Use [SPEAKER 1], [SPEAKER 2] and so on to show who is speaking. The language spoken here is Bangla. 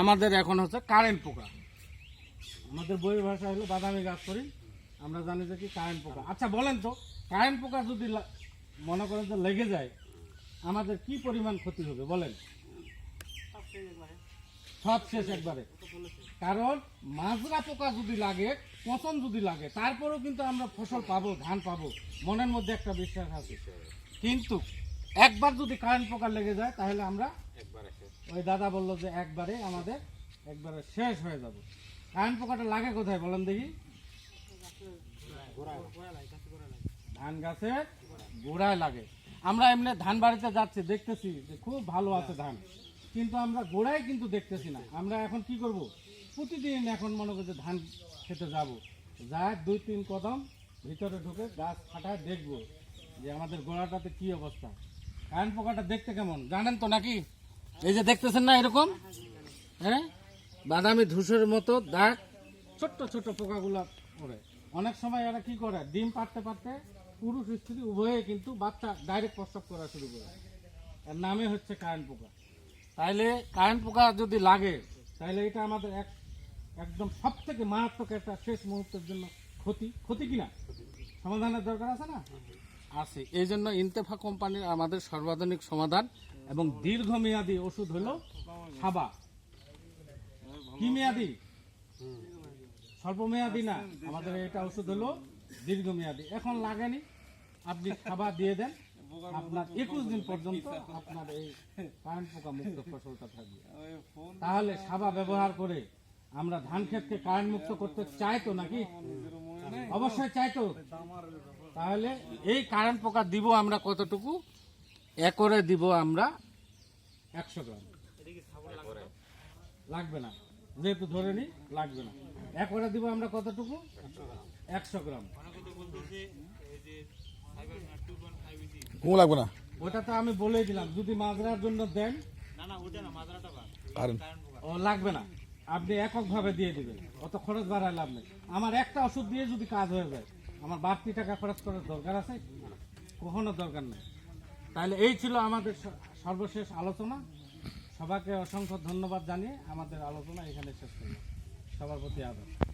[SPEAKER 1] আমাদের এখন হচ্ছে কারেন্ট পোকা আমাদের বই ভাষা হলো বাদামি গাছ করি। আমরা জানি যে কি কারেন্ট পোকা আচ্ছা বলেন তো কারেন্ট পোকা যদি মনে করেন যে লেগে যায়, আমাদের কি পরিমাণ ক্ষতি হবে, বলেন? সব শেষ একবারে। কারণ মাজরা পোকা যদি লাগে, পচন যদি লাগে, তারপরেও কিন্তু আমরা ফসল পাবো, ধান পাবো, মনের মধ্যে একটা বিশ্বাস আছে। কিন্তু একবার যদি কারেন্ট পোকা লেগে যায় তাহলে আমরা ওই দাদা বলল যে একবারে আমাদের একবারে শেষ হয়ে যাবে। কারেন্ট পোকাটা লাগে কোথায় বলেন দেখি? ধান গাছের গোড়ায় লাগে। আমরা এমনি ধান বাড়িতে যাচ্ছি দেখতেছি যে খুব ভালো আছে ধান। কিন্তু আমরা গোড়ায় কিন্তু দেখতেছি না। আমরা এখন কি করব? প্রতিদিন এখন মনে করছে ধান খেতে যাব। যা দুই তিন কদম ভিতরে ঢুকে গাছ ফাটায় দেখব যে আমাদের গোড়াটাতে কি অবস্থা। কারেন্ট পোকাটা দেখতে কেমন? জানেন তো নাকি? এই যে দেখতেছেন না এরকম? হ্যাঁ? বাদামি ধূসের মতো দাগ, ছোট্ট ছোট্ট পোকাগুলো করে অনেক সময় এরা কি করে? ডিম পারতে পারতে পুরুষ স্ত্রী উভয়ে কিন্তু বাচ্চা ডাইরেক্ট প্রস্তাব করা শুরু করে এর নামে হচ্ছে কারেন্ট পোকা। তাইলে কারেন্ট পোকা যদি লাগে তাহলে এটা আমাদের এক, একদম সব থেকে মারাত্মক একটা শেষ মুহূর্তের জন্য ক্ষতি। ক্ষতি কিনা সমাধানের দরকার আছে না? আছে। এই জন্য ইন্তেফা কোম্পানির আমাদের সর্বাধুনিক সমাধান এবং দীর্ঘমেয়াদী ওষুধ হলো সাবা। কি মেয়াদি? স্বল্পমেয়াদী না। আমাদের এটা ওষুধ হলো দীর্ঘমেয়াদী। এখন লাগেনি। আপনি খাবার দিয়ে দেন। আপনার একুশ দিন পর্যন্ত আপনার এই কারেন্ট পোকা মুক্ত ফসলটা থাকবে। তাহলে সাবা ব্যবহার করে আমরা ধান ক্ষেতকে কারেন্ট মুক্ত করতে চাই তো নাকি? অবশ্যই চাই তো তাহলে এই কারেন্ট পোকা দিব আমরা কতটুকু? একরে দিব আমরা একশো গ্রাম। লাগবে না। যেহেতু ধরে নি লাগবে না। একরে দিব আমরা কতটুকু? একশো গ্রাম।
[SPEAKER 2] লাগবে না।
[SPEAKER 1] ওটা তো আমি বলেই দিলাম যদি মাজরার জন্য দেন। ও লাগবে না। আপনি এককভাবে দিয়ে দিবেন। অত খরচ বাড়ায় লাভ নেই। আমার একটা ওষুধ দিয়ে যদি কাজ হয়ে যায় আমার বাড়তি টাকা খরচ করার দরকার আছে? কখনো দরকার নেই। তাহলে এই ছিল আমাদের সর্বশেষ আলোচনা। সবাইকে অসংখ্য ধন্যবাদ জানিয়ে আমাদের আলোচনা এখানে শেষ করলাম। সবার প্রতি আদর।